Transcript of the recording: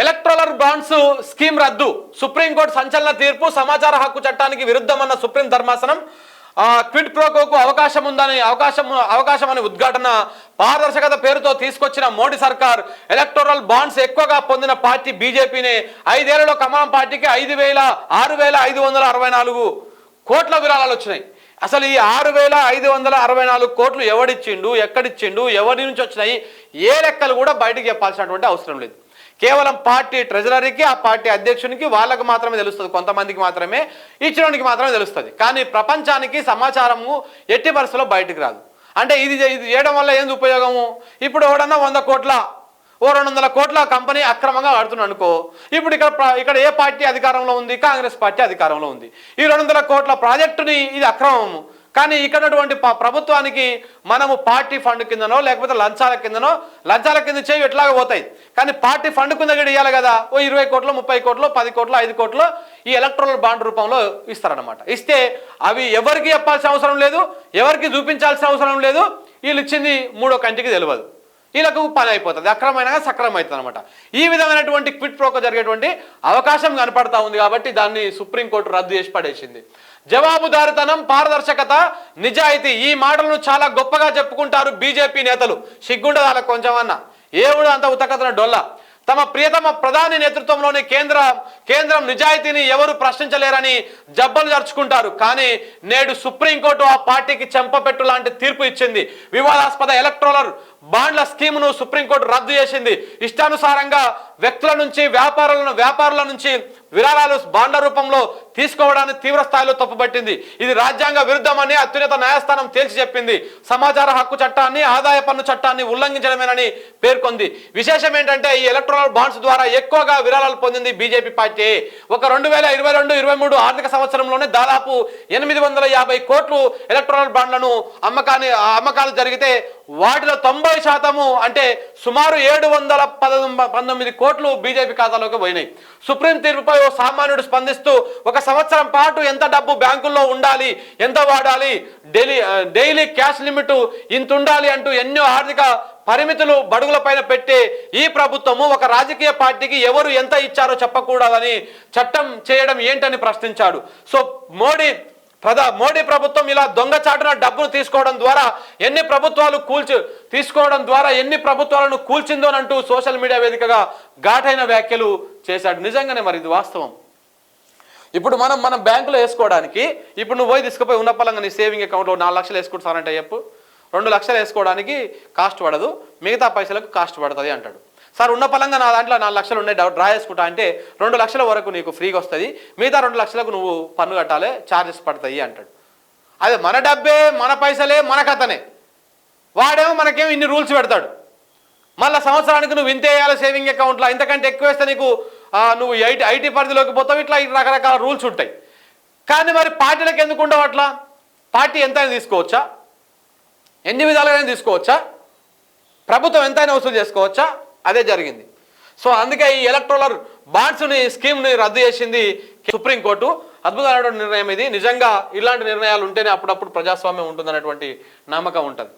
ఎలక్ట్రలర్ bonds scheme రద్దు. Supreme court సంచలన తీర్పు సమాచార హక్కు చట్టానికి విరుద్ధమన్న సుప్రీం ధర్మాసనం క్విడ్ ప్రోకోకు అవకాశం ఉందని అవకాశం అవకాశం అని ఉద్ఘాటన పారదర్శకత పేరుతో తీసుకొచ్చిన మోడీ సర్కార్ ఎలక్టోరల్ బాండ్స్ ఎక్కువగా పొందిన పార్టీ బీజేపీనే ఐదేళ్ళలో కమాం పార్టీకి ఐదు వేల ఆరు వేల ఐదు వందల అరవై నాలుగు కోట్ల విరాళాలు వచ్చినాయి. అసలు ఈ ఆరు వేల ఐదు వందల అరవై నాలుగు కోట్లు ఎవడిచ్చిండు ఎక్కడిచ్చిండు ఎవరి నుంచి వచ్చినాయి ఏ లెక్కలు కూడా బయటకు చెప్పాల్సినటువంటి అవసరం లేదు. కేవలం పార్టీ ట్రెజరరీకి ఆ పార్టీ అధ్యక్షునికి వాళ్ళకు మాత్రమే తెలుస్తుంది. కొంతమందికి మాత్రమే ఇచ్చినోనికి మాత్రమే తెలుస్తుంది. కానీ ప్రపంచానికి సమాచారము ఎట్టి పరిస్థితుల్లో బయటకు రాదు. అంటే ఇది ఇది చేయడం వల్ల ఏంది ఉపయోగము? ఇప్పుడు ఎవడన్నా వంద కోట్ల ఓ రెండు వందల కోట్ల కంపెనీ అక్రమంగా వాడుతున్నాడు అనుకో ఇప్పుడు ఇక్కడ ఇక్కడ ఏ పార్టీ అధికారంలో ఉంది? కాంగ్రెస్ పార్టీ అధికారంలో ఉంది. ఈ రెండు వందల కోట్ల ప్రాజెక్టుని ఇది అక్రమము. కానీ ఇక్కడ ఉన్నటువంటి ప్రభుత్వానికి మనము పార్టీ ఫండ్ కిందనో లేకపోతే లంచాల కిందనో లంచాల కింద చేయి ఎట్లాగా పోతాయి. కానీ పార్టీ ఫండ్ కింద కూడా ఇవ్వాలి కదా. ఓ ఇరవై కోట్లు ముప్పై కోట్లు పది కోట్లు ఐదు కోట్లు ఈ ఎలక్ట్రల్ బాండ్ రూపంలో ఇస్తారనమాట ఇస్తే అవి ఎవరికి చెప్పాల్సిన అవసరం లేదు ఎవరికి చూపించాల్సిన అవసరం లేదు వీళ్ళు ఇచ్చింది మూడో కంటికి తెలియదు వీళ్ళకు పని అయిపోతుంది అక్రమైనగా సక్రమం అవుతుంది అనమాట ఈ విధమైనటువంటి క్విట్ ప్రోకో జరిగేటువంటి అవకాశం కనపడతా ఉంది కాబట్టి దాన్ని సుప్రీంకోర్టు రద్దు చేసి పడేసింది. జవాబుదారితనం పారదర్శకత నిజాయితీ ఈ మాటలను చాలా గొప్పగా చెప్పుకుంటారు బీజేపీ నేతలు. సిగ్గుండదు వాళ్ళకు కొంచెం అన్న ఏవుడు అంత ఉతకతన డొల్ల? తమ ప్రియతమ ప్రధాని నేతృత్వంలోని కేంద్ర కేంద్రం నిజాయితీని ఎవరు ప్రశ్నించలేరని జబ్బలు జరుచుకుంటారు. కానీ నేడు సుప్రీంకోర్టు ఆ పార్టీకి చెంపపెట్టు లాంటి తీర్పు ఇచ్చింది. వివాదాస్పద ఎలక్ట్రోలర్ బాండ్ల స్కీమ్ను సుప్రీంకోర్టు రద్దు చేసింది. ఇష్టానుసారంగా వ్యక్తుల నుంచి వ్యాపారులను వ్యాపారుల నుంచి విరాళాలు బాండ్ల రూపంలో తీసుకోవడాన్ని తీవ్ర స్థాయిలో తప్పుపట్టింది. ఇది రాజ్యాంగ విరుద్ధమని అత్యున్నత న్యాయస్థానం తేల్చి చెప్పింది. సమాచార హక్కు చట్టాన్ని ఆదాయ పన్ను చట్టాన్ని ఉల్లంఘించడమేనని పేర్కొంది. విశేషం ఏంటంటే ఈ ఎలక్ట్రల్ బాండ్స్ ద్వారా ఎక్కువగా విరాళాలు పొందింది బీజేపీ పార్టీ. ఒక రెండు వేల ఇరవై రెండు ఇరవై మూడు ఆర్థిక సంవత్సరంలోనే దాదాపు ఎనిమిది వందల యాభై కోట్లు ఎలక్ట్రల్ బాండ్లను అమ్మకాన్ని అమ్మకాలు జరిగితే వాటిలో తొంభై శాతము అంటే సుమారు ఏడు వందల పంతొమ్మిది కోట్లు బీజేపీ ఖాతాలోకి పోయినాయి. సుప్రీం తీర్పుపై ఓ సామాన్యుడు స్పందిస్తూ ఒక సంవత్సరం పాటు ఎంత డబ్బు బ్యాంకుల్లో ఉండాలి ఎంత వాడాలి డైలీ డైలీ క్యాష్ లిమిట్ ఇంత ఉండాలి అంటూ ఎన్నో ఆర్థిక పరిమితులు బడుగుల పైన పెట్టే ఈ ప్రభుత్వము ఒక రాజకీయ పార్టీకి ఎవరు ఎంత ఇచ్చారో చెప్పకూడదని చట్టం చేయడం ఏంటని ప్రశ్నించాడు. సో మోడీ ప్రధా మోడీ ప్రభుత్వం ఇలా దొంగచాటున డబ్బులు తీసుకోవడం ద్వారా ఎన్ని ప్రభుత్వాలు కూల్చి తీసుకోవడం ద్వారా ఎన్ని ప్రభుత్వాలను కూల్చిందోనంటూ సోషల్ మీడియా వేదికగా ఘాటైన వ్యాఖ్యలు చేశాడు. నిజంగానే మరి ఇది వాస్తవం? ఇప్పుడు మనం మనం బ్యాంకులో వేసుకోవడానికి ఇప్పుడు నువ్వు పోయి తీసుకుపోయి ఉన్న పలంగా నీ సేవింగ్ అకౌంట్లో నాలుగు లక్షలు వేసుకుంటానంటే చెప్పు. రెండు లక్షలు వేసుకోవడానికి కాస్ట్ పడదు. మిగతా పైసలకు కాస్ట్ పడుతుంది అంటాడు. సార్ ఉన్న పలంగా నా దాంట్లో నాలుగు లక్షలు ఉన్నాయి డ్రా చేసుకుంటా అంటే రెండు లక్షల వరకు నీకు ఫ్రీగా వస్తుంది మిగతా రెండు లక్షలకు నువ్వు పన్ను కట్టాలి ఛార్జెస్ పడతాయి అంటాడు. అదే మన డబ్బే మన పైసలే మన కథనే. వాడేమో మనకేమో ఇన్ని రూల్స్ పెడతాడు. మళ్ళీ సంవత్సరానికి నువ్వు ఇంత వేయాలి సేవింగ్ అకౌంట్లో ఇంతకంటే ఎక్కువ వేస్తే నీకు నువ్వు ఐటీ ఐటీ పరిధిలోకి పోతావు ఇట్లా ఇట్లా రకరకాల రూల్స్ ఉంటాయి. కానీ మరి పార్టీలకు ఎందుకు ఉండవు అట్లా? పార్టీ ఎంతైనా తీసుకోవచ్చా? ఎన్ని విధాలుగా తీసుకోవచ్చా? ప్రభుత్వం ఎంతైనా వసూలు చేసుకోవచ్చా? అదే జరిగింది. సో అందుకే ఈ ఎలక్ట్రోలర్ బాండ్స్ని స్కీమ్ని రద్దు చేసింది సుప్రీంకోర్టు. అద్భుతమైనటువంటి నిర్ణయం ఇది. నిజంగా ఇలాంటి నిర్ణయాలు ఉంటేనే అప్పుడప్పుడు ప్రజాస్వామ్యం ఉంటుందనేటువంటి నమ్మకం ఉంటుంది.